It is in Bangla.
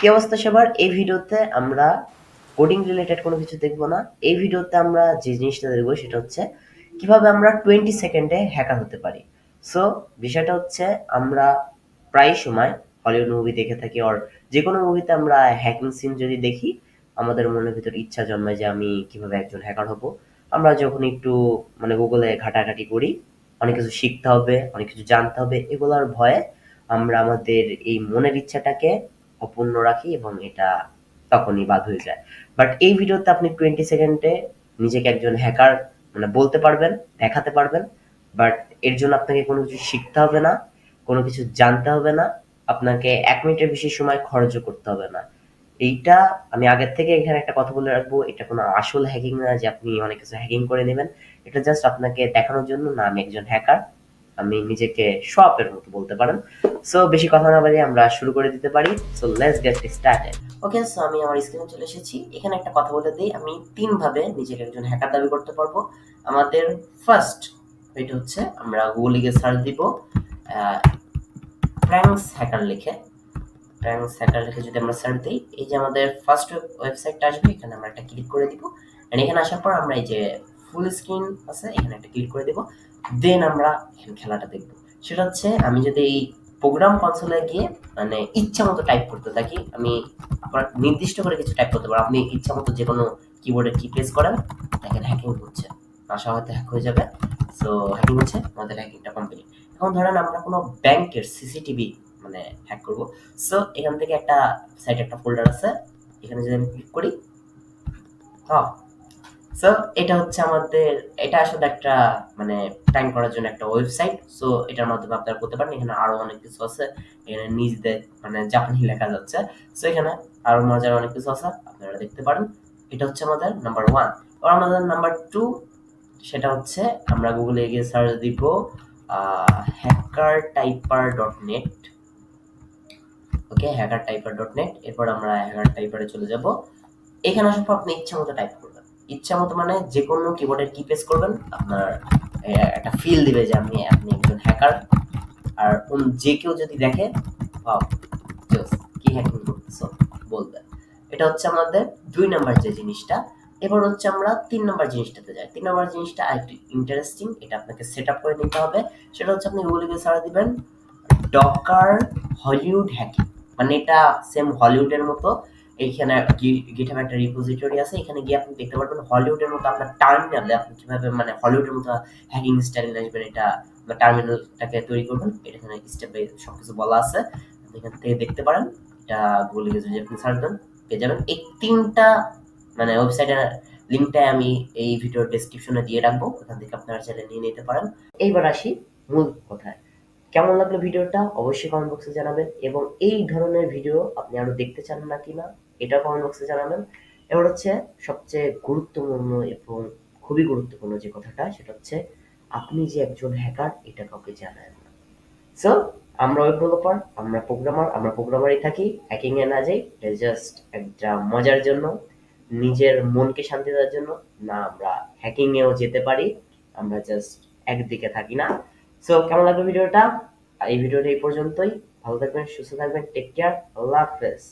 কি অবস্থা সবার? এই ভিডিওতে আমরা কোডিং রিলেটেড কোনো কিছু দেখব না। এই ভিডিওতে আমরা যে জিনিসটা দেখব সেটা হচ্ছে কীভাবে আমরা টোয়েন্টি সেকেন্ডে হ্যাকার হতে পারি। সো বিষয়টা হচ্ছে আমরা প্রায় সময় হলিউড মুভি দেখে থাকি অর যে কোনো মুভিতে আমরা হ্যাকিং সিন যদি দেখি, আমাদের মনের ভিতর ইচ্ছা জন্মায় যে আমি কীভাবে একজন হ্যাকার হব। আমরা যখন একটু মানে গুগলে ঘাটাঘাটি করি, অনেক কিছু শিখতে হবে, অনেক কিছু জানতে হবে, এগুলোর ভয়ে আমরা আমাদের এই মনের ইচ্ছাটাকে অপূর্ণ রাখি এবং এটা তখনই বাদ হয়ে যায়। বাট এই ভিডিওতে আপনি টোয়েন্টি সেকেন্ডে নিজেকে একজন হ্যাকার মানে বলতে পারবেন, দেখাতে পারবেন বাট এর জন্য আপনাকে কোনো কিছু শিখতে হবে না, কোনো কিছু জানতে হবে না, আপনাকে এক মিনিটের বেশি সময় খরচও করতে হবে না। এইটা আমি আগের থেকে এখানে একটা কথা বলে রাখব, এটা কোনো আসল হ্যাকিং না যে আপনি অনেক কিছু হ্যাকিং করে নেবেন। এটা জাস্ট আপনাকে দেখানোর জন্য না, আমি একজন হ্যাকার আমি নিজেকে শপের মতো বলতে পারেন। সো বেশি কথা না বাড়িয়ে আমরা শুরু করে দিতে পারি। So let's get started okay so আমি আমার স্ক্রিনে চলে এসেছি। এখানে একটা কথা বলে দিই। আমি তিন ভাবে নিজেকে একজন হ্যাকার দাবি করতে পারব। আমাদের ফার্স্ট এটা হচ্ছে, আমরা গুগলে গিয়ে সার্চ দিব প্র্যাঙ্কস হ্যাকার লিখে। প্র্যাঙ্কস হ্যাকার লিখে যদি আমরা সার্চ দিই, এই যে আমাদের ফার্স্ট ওয়েবসাইটটা আসবে, এখানে আমরা একটা ক্লিক করে দিব। এন্ড এখানে আসার পর আমরা এই যে ফুল স্ক্রিন আছে, এখানে একটা ক্লিক করে দিব। দেন আমরা খেলাটা দেখব। সেটা হচ্ছে আমি যদি এই প্রোগ্রাম কনসোলে গিয়ে মানে ইচ্ছা মতো টাইপ করতে থাকি, আমি আপনার নির্দিষ্ট করে কিছু টাইপ করতে পারব। আপনি ইচ্ছা মতো যে কোনো কিবোর্ডে কি প্রেস করেন, দেখেন হ্যাকিং হচ্ছে। আশা হয়তো হ্যাক হয়ে যাবে। সো হ্যাকিং হচ্ছে, আমাদের হ্যাকিংটা কমপ্লিট এখন ধরেন আমরা কোনো ব্যাংকের সিসিটিভি মানে হ্যাক করব। সো এখান থেকে একটা সাইটে একটা ফোল্ডার আছে। এখানে যদি আমি ক্লিক করি হ্যাঁ সো এটা হচ্ছে আমাদের, এটা আসলে একটা মানে টাইম করার জন্য একটা ওয়েবসাইট সো এটার মাধ্যমে আপনারা করতে পারেন। এখানে আরও অনেক কিছু আছে। এখানে নিজদের মানে জাপানি লেখা যাচ্ছে। সো এখানে আরও মজার অনেক কিছু আছে। আপনারা দেখতে পারেন। এটা হচ্ছে আমাদের নাম্বার ওয়ান আর আমাদের নাম্বার টু সেটা হচ্ছে আমরা গুগলে গিয়ে সার্চ দিব hacker typer dot net okay hacker typer dot net এরপর আমরা হ্যাকার টাইপারে চলে যাব। এখানে পর আপনি ইচ্ছা মতো টাইপ করবেন। ইচ্ছা মতো মানে যে কোনো কিবোর্ডের কি প্রেস করবেন, আপনার একটা ফিল দিবে যে আপনি আপনি একজন হ্যাকার আর যে কেউ যদি দেখে কি হ্যাকিং করতেছো? বলবে। এটা হচ্ছে আমাদের দুই নাম্বার যে জিনিসটা। এবার হচ্ছে আমরা তিন নম্বর জিনিসটাতে যাই। তিন নম্বর জিনিসটা আরেকটু ইন্টারেস্টিং এটা আপনাকে সেট আপ করে নিতে হবে। সেটা হচ্ছে আপনি গুগলে গিয়ে সারা দিবেন ডকার হলিউড হ্যাকিং মানে এটা সেম হলিউডের মতো। এইখানে গিটহাব একটা রিপোজিটরি আছে, এখানে গিয়ে আপনি দেখতে পারবেন হলিউডের মতো আপনার টার্মিনালে আপনি কীভাবে মানে হলিউডের মতো হ্যাকিং স্টাইল আসবেন, এটা টার্মিনালটাকে তৈরি করবেন এখানে স্টেপ বাই সবকিছু বলা আছে। এখান থেকে দেখতে পারেন, এটা গুগলে গিয়ে যদি আপনি সার্চ দেন, পেয়ে যাবেন। এই তিনটা মানে ওয়েবসাইটের লিঙ্কটা আমি এই ভিডিওর ডেসক্রিপশনে দিয়ে রাখব, ওখান থেকে আপনারা চাইলে নিয়ে নিতে পারেন। এইবার আসি মূল কথায়। কেমন লাগল ভিডিওটা অবশ্যই কমেন্ট বক্সে জানাবেন। এবং এই ধরনের ভিডিও আপনি আরও দেখতে চান না কিনা? এটা কমেন্ট বক্সে জানাবেন। এবার হচ্ছে সবচেয়ে গুরুত্বপূর্ণ এবং খুবই গুরুত্বপূর্ণ যে কথাটা, সেটা হচ্ছে আপনি যে একজন হ্যাকার এটা কাউকে জানান না। সো আমরা ওয়েব ডেভেলপার আমরা প্রোগ্রামার আমরা প্রোগ্রামারই থাকি হ্যাকিং এ না যাই জাস্ট একটা মজার জন্য, নিজের মনকে শান্তি দেওয়ার জন্য। না, আমরা হ্যাকিং এও যেতে পারি, আমরা জাস্ট একদিকে থাকি না। সো কেমন লাগল ভিডিওটা এই ভিডিওটা এই পর্যন্তই। ভালো থাকবেন, সুস্থ থাকবেন টেক কেয়ার আল্লাহ হাফেজ।